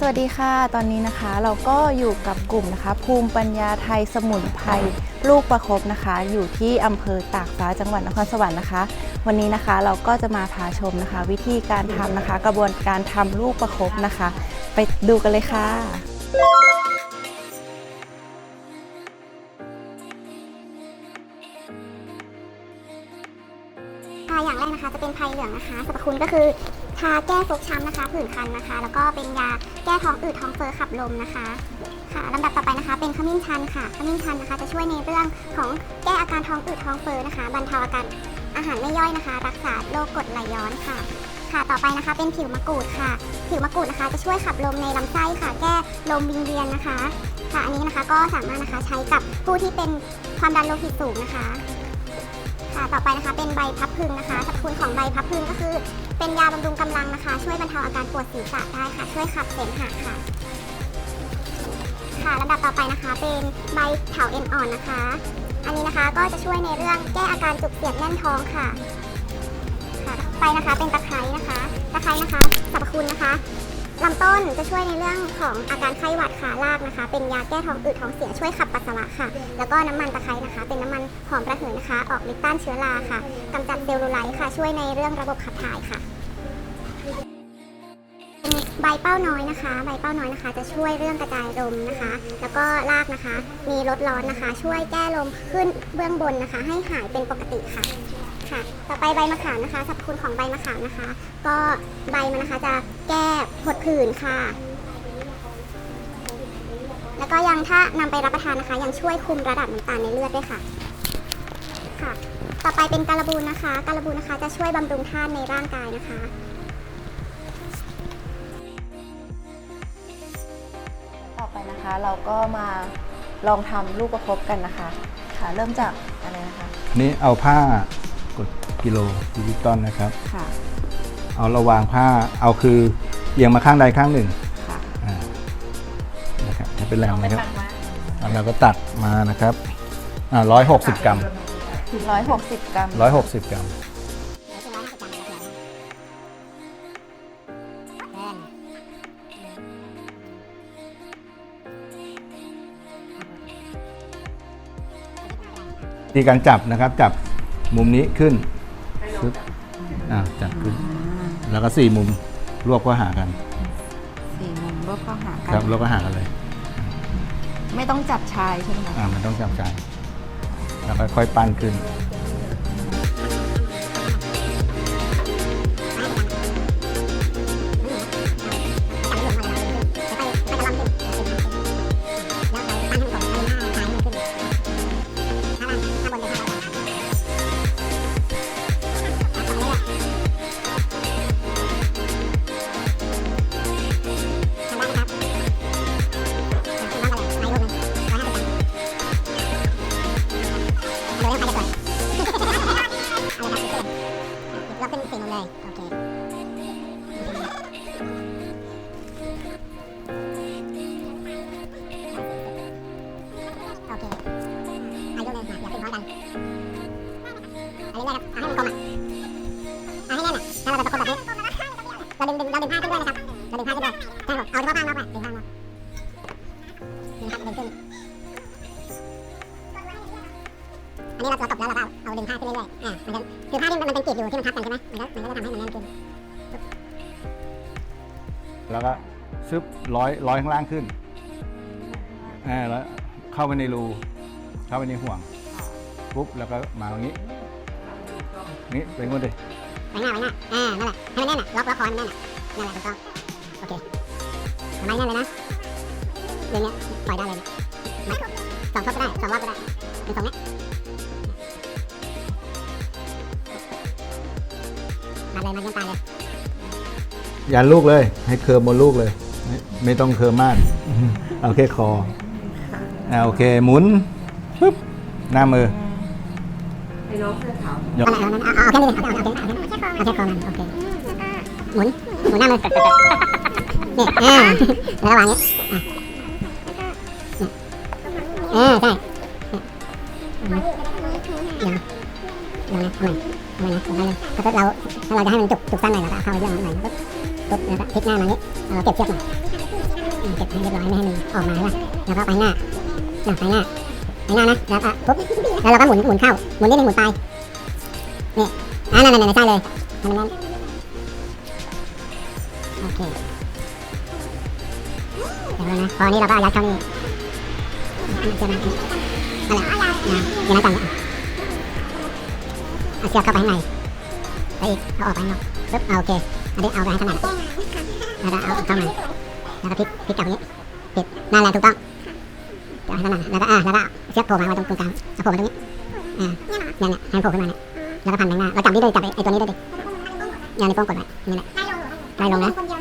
สวัสดีค่ะ ตอนนี้นะคะเราก็อยู่กับกลุ่มนะคะ ภูมิปัญญาไทยสมุนไพรลูกประคบนะคะ อยู่ที่อำเภอตากฟ้าจังหวัดนครสวรรค์นะคะ วันนี้นะคะเราก็จะมาพาชมนะคะ วิธีการทำนะคะ กระบวนการทำลูกประคบนะคะ ไปดูกันเลยค่ะ อย่างแรกนะคะ จะเป็นไพรเหลืองนะคะสรรพคุณก็คือทาแก้ฟกช้ำนะคะผื่นคันนะคะ แล้วก็เป็นยาแก้ท้องอืดท้องเฟ้อขับลมนะคะค่ะลำดับต่อไปนะคะ เป็นขมิ้นชันค่ะขมิ้นชันนะคะจะช่วยในเรื่องของแก้อาการท้องอืดท้องเฟ้อนะคะบรรเทาอาการอาหารไม่ย่อยนะคะ รักษาโรคกรดไหลย้อนค่ะ ค่ะต่อไปนะคะ เป็นผิวมะกรูดค่ะ ผิวมะกรูดนะคะจะช่วยขับลมในลำไส้ค่ะ แก้ลมวิงเวียนนะคะ ค่ะอันนี้นะคะก็สามารถนะคะใช้กับผู้ที่เป็นความดันโลหิตสูงนะคะ ค่ะ ต่อไปนะคะ เป็นใบพับพึงนะคะสรรพคุณของใบพับพึงก็คือ เป็นยาบำรุงกำลังนะคะ ช่วยบรรเทาอาการปวดศีรษะได้ค่ะ ช่วยขับเสมหะค่ะ ค่ะลำดับต่อไปนะคะ เป็นใบเถาเอ็นอ่อนนะคะ อันนี้นะคะก็จะช่วยในเรื่องแก้อาการจุกเสียดแน่นท้องค่ะ ค่ะ ไปนะคะเป็นตะไคร้นะคะ ตะไคร้นะคะสรรพคุณนะคะ ลำต้นจะช่วยในเรื่องของอาการไข้หวัดขาลากนะคะ เป็นยาแก้ท้องอืดท้องเสียช่วยขับปัสสาวะค่ะ แล้วก็น้ำมันตะไคร้นะคะ เป็นน้ำมันหอมระเหยนะคะ ออกฤทธิ์ต้านเชื้อราค่ะกำจัดเซลลูไลท์ค่ะ ช่วยในเรื่องระบบขับถ่ายค่ะใบเป้าน้อยนะคะ ใบเป้าน้อยนะคะ จะช่วยเรื่องกระจายลมนะคะ แล้วก็รากนะคะ มีลดร้อนนะคะ ช่วยแก้ลมขึ้นเบื้องบนนะคะ ให้หายเป็นปกติค่ะ ค่ะ ต่อไปใบมะขามนะคะสรรพคุณของใบมะขามนะคะ ก็ใบมันนะคะจะแก้ผดผื่นค่ะ แล้วก็ยังถ้านำไปรับประทานนะคะ ยังช่วยคุมระดับน้ำตาลในเลือดด้วยค่ะ ค่ะ ต่อไปเป็นการบูนนะคะ การบูนนะคะจะช่วยบำรุงธาตุในร่างกายนะคะต่อไปนะคะเราก็มาลองทำลูกประคบกันนะคะ ค่ะ เริ่มจากอะไรนะคะ นี่เอาผ้า กดกิโลดิจิตอลนะครับ ค่ะเอาระวางผ้าเอาคือเอียงมาข้างใดข้างหนึ่งค่ะอ่านะครับให้เป็นแรงนะครับแล้วเราก็ตัดมานะครับร้อยหกสิบกรัม160กรัมร้อยหกสิบกรัมทีการจับนะครับจับมุมนี้ขึ้น ปึ๊บอ่าจับขึ้น แล้วก็สี่มุมรวบก็หากัน สี่มุมรวบเข้าหากัครับรวบก็หากันเลย ไม่ต้องจับชายใช่ไหมคะอ่ามันต้องจับใจแล้วค่อยๆปั้นขึ้น เราดึงดึงเราดึงผ้าขึ้นด้วยนะครับเราดึงผ้าขึ้นด้วยใช่ครับเอาเฉพาะผ้านอกไปดึงผ้านอกดึงผ้าดึงขึ้นอันนี้เราเราตบแล้วเราก็เอาเอาดึงผ้าขึ้นเรื่อยๆอ่ามันจะคือผ้าที่มันเป็นกรีบอยู่ที่มันทับกันใช่ไหมมันก็มันก็จะทำให้มันแน่นขึ้นแล้วก็ซึบร้อยร้อยข้างล่างขึ้นอ่าแล้วเข้าไปในรูเข้าไปในห่วงปุ๊บแล้วก็มาตรงนี้ นี่เป็นคนดิ ไว้หน้าไว้หน้าอ่านั่นแหละให้มันแน่นอะล็อกล็อกคอให้มันแน่นอะนั่นแหละถูกต้องโอเคทำไมแน่นเลยนะเรื่องเนี้ยปล่อยได้เลยนี่ยมาสองทบก็ได้สองรอบก็ได้หรือสองเนี้ยมาเลยมาเยี่ยมตายเลยยันลูกเลย ให้เคิร์มบนลูกเลย ไม่ไม่ต้องเคิร์มมากเอาแค่คออ่าโอเคหมุนปุ๊บหน้ามือ ยกเอาเอาเอาเอาแค่นี้เลยเอาเอาเอาเอาแค่คอเอาแค่คอมันโอเคหมุนหมุนหน้ามือนี่อ่าแล้ววางอย่างนี้อ่าใช่ยังยังนะเอาใหม่เอาใหม่นะเอาใหม่นะถ้าเราถ้าเราจะให้มันจุกจุกสั้นหน่อยเราก็เอาเข้าไปเรื่องหน่อยปุ๊บปุ๊บแล้วก็พลิกหน้ามานี้เราเก็บเชือกหน่อยเก็บให้เรียบร้อยไม่ให้มันออกมาแล้วแล้วก็ไปหน้าหน้าไปหน้า ไปหน้นะแล้วก็ปุ๊บแล้วเราก็หมุนหมุนเข้าหมุนนิดนึงหมุนไปนี่อ่านั่นนั่นนั่นใช่เลยทำนั้นโอเคเดี๋ยวนะพอนี้เราก็ยัดเข้านี่เจะมาอะไรนะเดี๋ยวนะจังเอาเชือกเข้าไปข้างในไปอีกเอาออกไปนอกปึ๊บเอาโอเคอันนี้เอาไปให้ขนาดแล้วก็เอาเข้ามาแล้วก็พลิกพลิกกลับอย่างนี้ปิดนั่นแหละถูกต้องจะให้ขนาดแล้วก็อ่าแล้วก็ เชือกโผล่มาไว้ตรงกลางเอาโผล่มาตรงนี้อ่าเนี่ยเนี่ยให้โผล่ขึ้นมาเนี่ยแล้วก็พันแบงหน้าเราจับนี่เลยจับไอ้ตัวนี้ด้วยดิอย่างในวโป้งกดไว้นี่แหละไล่ลงนะ